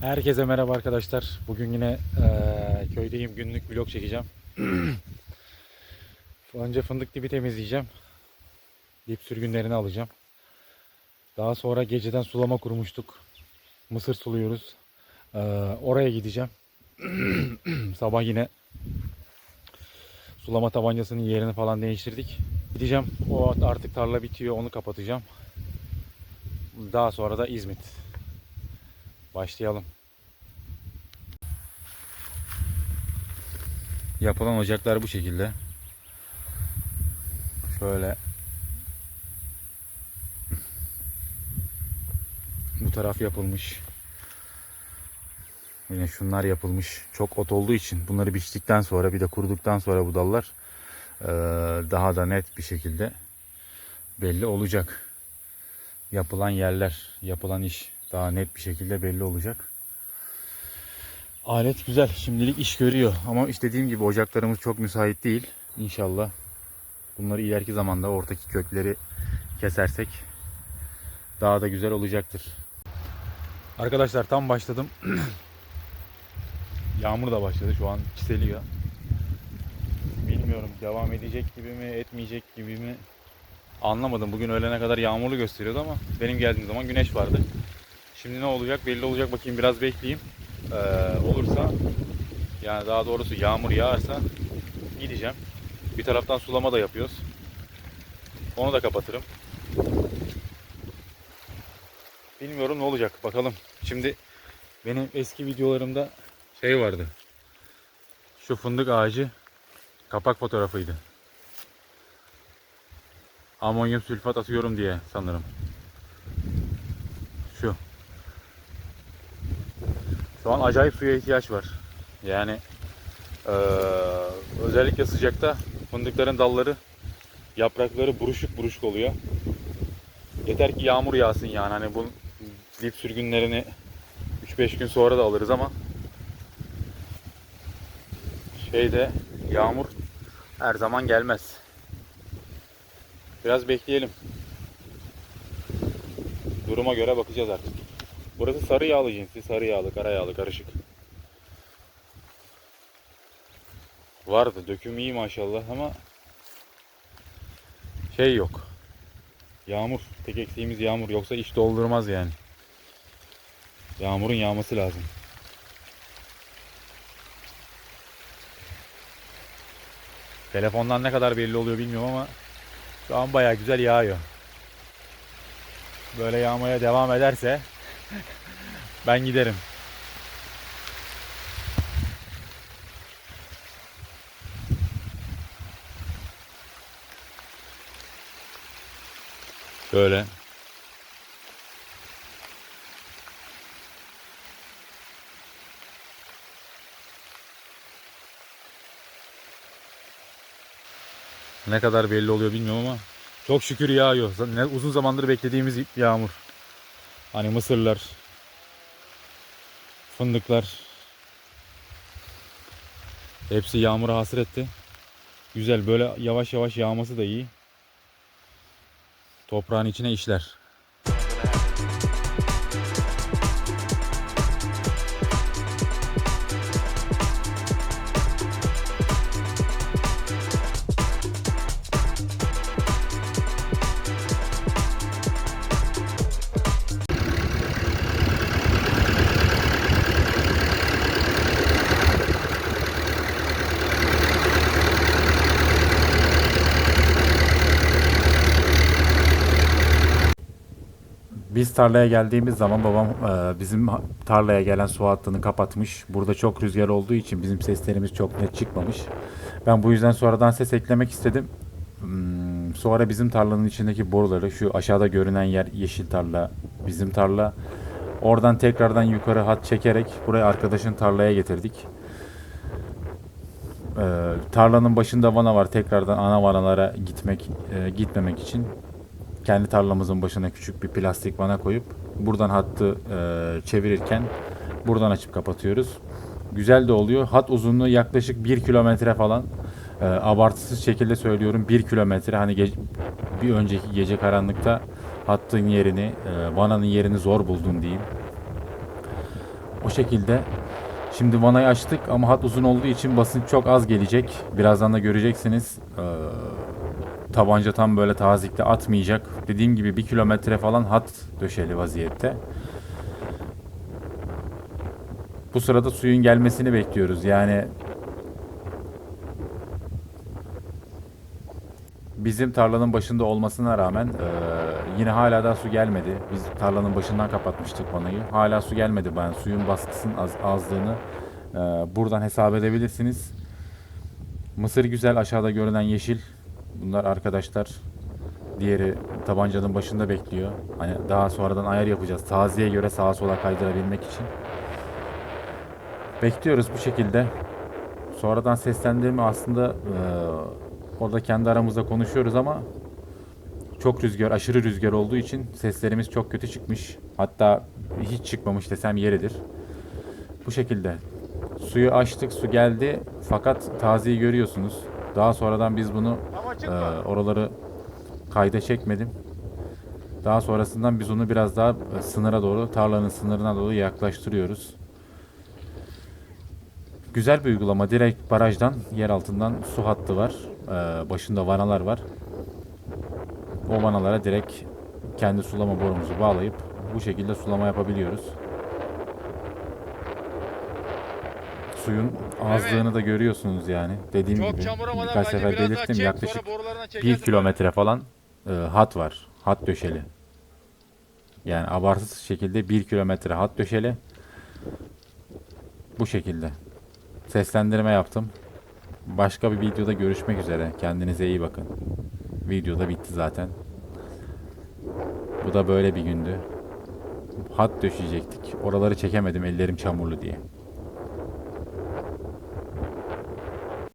Herkese merhaba arkadaşlar. Bugün yine eee, köydeyim. Günlük vlog çekeceğim. Önce fındık dibi temizleyeceğim. Dip sürgünlerini alacağım. Daha sonra geceden sulama kurmuştuk. Mısır suluyoruz. Eee, oraya gideceğim. Sabah yine sulama tabancasının yerini falan değiştirdik. Gideceğim. O artık tarla bitiyor. Onu kapatacağım. Daha sonra da İzmit. Başlayalım. Yapılan ocaklar bu şekilde. Şöyle bu taraf yapılmış. Yine şunlar yapılmış. Çok ot olduğu için bunları biçtikten sonra bir de kuruduktan sonra bu dallar daha da net bir şekilde belli olacak. Yapılan yerler, yapılan iş daha net bir şekilde belli olacak. Alet güzel. Şimdilik iş görüyor. Ama işte dediğim gibi ocaklarımız çok müsait değil. İnşallah bunları ileriki zamanda ortaki kökleri kesersek daha da güzel olacaktır. Arkadaşlar tam başladım. Yağmur da başladı. Şu an çiseliyor. Bilmiyorum devam edecek gibi mi, etmeyecek gibi mi anlamadım. Bugün öğlene kadar yağmurlu gösteriyordu ama benim geldiğim zaman güneş vardı. Şimdi ne olacak belli olacak bakayım biraz bekleyeyim. Ee, olursa yani daha doğrusu yağmur yağarsa gideceğim. Bir taraftan sulama da yapıyoruz. Onu da kapatırım. Bilmiyorum ne olacak bakalım. Şimdi benim eski videolarımda şey vardı. Şu fındık ağacı kapak fotoğrafıydı. Amonyum sülfat atıyorum diye sanırım. Şu. Şu an acayip suya ihtiyaç var. Yani eee, özellikle sıcakta fındıkların dalları yaprakları buruşuk buruşuk oluyor. Yeter ki yağmur yağsın yani hani bu dip sürgünlerini 3-5 gün sonra da alırız ama şeyde yağmur her zaman gelmez. Biraz bekleyelim. Duruma göre bakacağız artık. Burası sarı yağlı cinsi, sarı yağlı, kara yağlı, karışık. Vardı, döküm iyi maşallah ama şey yok. Yağmur, tek eksiğimiz yağmur. Yoksa iş doldurmaz yani. Yağmurun yağması lazım. Telefondan ne kadar belli oluyor bilmiyorum ama şu an bayağı güzel yağıyor. Böyle yağmaya devam ederse ben giderim. Böyle. Ne kadar belli oluyor bilmiyorum ama çok şükür yağıyor. Ne uzun zamandır beklediğimiz yağmur. Hani mısırlar, fındıklar hepsi yağmura hasretti. Güzel böyle yavaş yavaş yağması da iyi. Toprağın içine işler. Biz tarlaya geldiğimiz zaman babam e, bizim tarlaya gelen su hattını kapatmış. Burada çok rüzgar olduğu için bizim seslerimiz çok net çıkmamış. Ben bu yüzden sonradan ses eklemek istedim. Hmm, Sonra bizim tarlanın içindeki boruları şu aşağıda görünen yer yeşil tarla, bizim tarla. Oradan tekrardan yukarı hat çekerek buraya arkadaşın tarlaya getirdik. Ee, tarlanın başında vana var. Tekrardan ana vanalara gitmek e, gitmemek için kendi tarlamızın başına küçük bir plastik vana koyup buradan hattı e, çevirirken buradan açıp kapatıyoruz. Güzel de oluyor. Hat uzunluğu yaklaşık 1 kilometre falan. E, abartısız şekilde söylüyorum 1 kilometre. Hani ge- bir önceki gece karanlıkta hattın yerini, e, vananın yerini zor buldum diyeyim. O şekilde. Şimdi vanayı açtık ama hat uzun olduğu için basınç çok az gelecek. Birazdan da göreceksiniz. Ee, tabanca tam böyle tazikte atmayacak. Dediğim gibi bir kilometre falan hat döşeli vaziyette. Bu sırada suyun gelmesini bekliyoruz. Yani bizim tarlanın başında olmasına rağmen eee, yine hala da su gelmedi. Biz tarlanın başından kapatmıştık vanayı. Hala su gelmedi. Ben suyun baskısının az, azlığını eee, buradan hesap edebilirsiniz. Mısır güzel aşağıda görünen yeşil. Bunlar arkadaşlar. Diğeri tabancanın başında bekliyor. Hani daha sonradan ayar yapacağız. Taziye göre sağa sola kaydırabilmek için. Bekliyoruz bu şekilde. Sonradan seslendirme aslında eee, orada kendi aramızda konuşuyoruz ama çok rüzgar, aşırı rüzgar olduğu için seslerimiz çok kötü çıkmış. Hatta hiç çıkmamış desem yeridir. Bu şekilde. Suyu açtık, su geldi. Fakat taziyi görüyorsunuz. Daha sonradan biz bunu eee, oraları kayda çekmedim. Daha sonrasından biz onu biraz daha e, sınıra doğru, tarlanın sınırına doğru yaklaştırıyoruz. Güzel bir uygulama. Direkt barajdan, yer altından su hattı var. Ee, başında vanalar var. O vanalara direkt kendi sulama borumuzu bağlayıp bu şekilde sulama yapabiliyoruz. Suyun azlığını da görüyorsunuz yani. Dediğim Çok gibi çamuramadan birkaç bence sefer biraz daha belirttim çek, yaklaşık sonra borularına 1 çekersin. kilometre falan e, hat var. Hat döşeli. Yani abartısız şekilde 1 kilometre hat döşeli. Bu şekilde. Seslendirme yaptım. Başka bir videoda görüşmek üzere. Kendinize iyi bakın. Video da bitti zaten. Bu da böyle bir gündü. Hat döşeyecektik. Oraları çekemedim ellerim çamurlu diye.